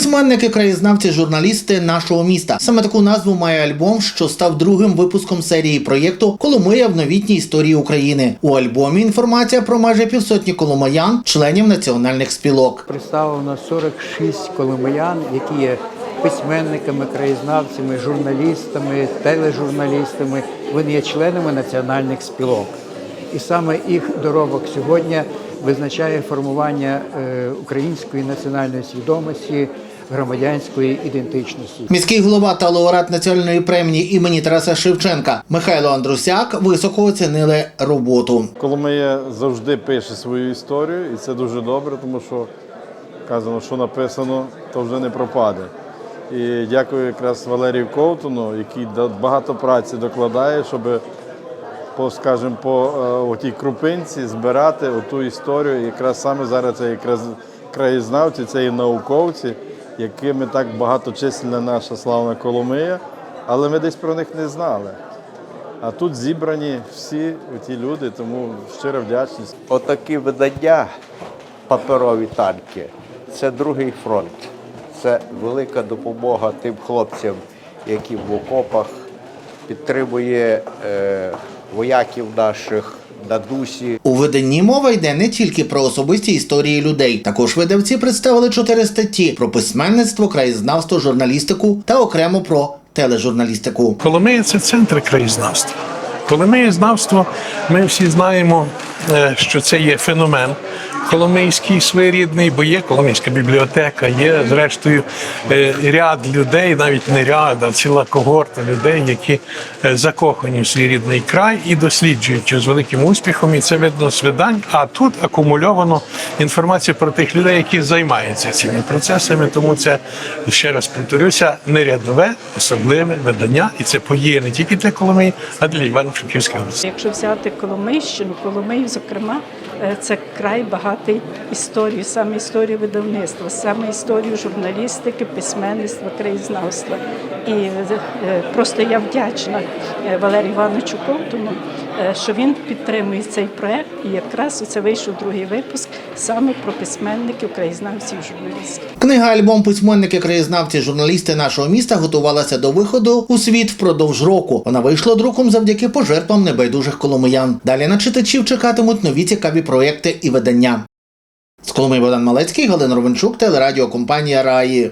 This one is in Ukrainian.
Письменники, краєзнавці, журналісти нашого міста. Саме таку назву має альбом, що став другим випуском серії проєкту Коломия в новітній історії України. У альбомі інформація про майже півсотні коломиян, членів національних спілок. Представлено 46 коломиян, які є письменниками, краєзнавцями, журналістами, тележурналістами. Вони є членами національних спілок. І саме їх доробок сьогодні визначає формування е, української національної свідомості, громадянської ідентичності. Міський голова та лауреат національної премії імені Тараса Шевченка Михайло Андрусяк високо оцінили роботу. Коломия завжди пише свою історію, і це дуже добре, тому що казано, що написано, то вже не пропаде. І дякую якраз Валерію Ковтуну, який багато праці докладає, щоб по, скажімо, по е, отій крупинці збирати оту історію. Якраз саме зараз це якраз краєзнавці, це і науковці, якими так багаточисленна наша славна Коломия, але ми десь про них не знали. А тут зібрані всі ті люди, тому щира вдячність. Отакі видання, паперові танки, це другий фронт. Це велика допомога тим хлопцям, які в окопах підтримує е, вояків наших на дусі. У виданні мова йде не тільки про особисті історії людей. Також видавці представили чотири статті про письменництво, краєзнавство, журналістику та окремо про тележурналістику. Коломия це центр краєзнавства. Коломиєзнавство, ми всі знаємо, е, що це є феномен коломийський своєрідний, бо є Коломийська бібліотека, є зрештою е, ряд людей, навіть не ряд, а ціла когорта людей, які е, закохані в свій рідний край і досліджують з великим успіхом. І це видно з видань. А тут акумульовано інформацію про тих людей, які займаються цими процесами. Тому це ще раз повторюся, не рядове, особливе видання, і це подія не тільки для Коломиї, а для Івано-Франківської області. Якщо взяти Коломийщину, Коломию, зокрема, це край багатий історією, саме історію видавництва, саме історію журналістики, письменництва, краєзнавства. І е, е, просто я вдячна е, Валерію Івановичу Ковтуну, е, що він підтримує цей проект. І якраз це вийшов другий випуск саме про письменників, краєзнавців, журналістів. Книга альбом письменники, краєзнавці, журналісти нашого міста готувалася до виходу у світ впродовж року. Вона вийшла друком завдяки пожертвам небайдужих коломиян. Далі на читачів чекатимуть нові цікаві проекти і видання. З Коломи Богдан Малецький, Галина Ровенчук, телерадіокомпанія Раї.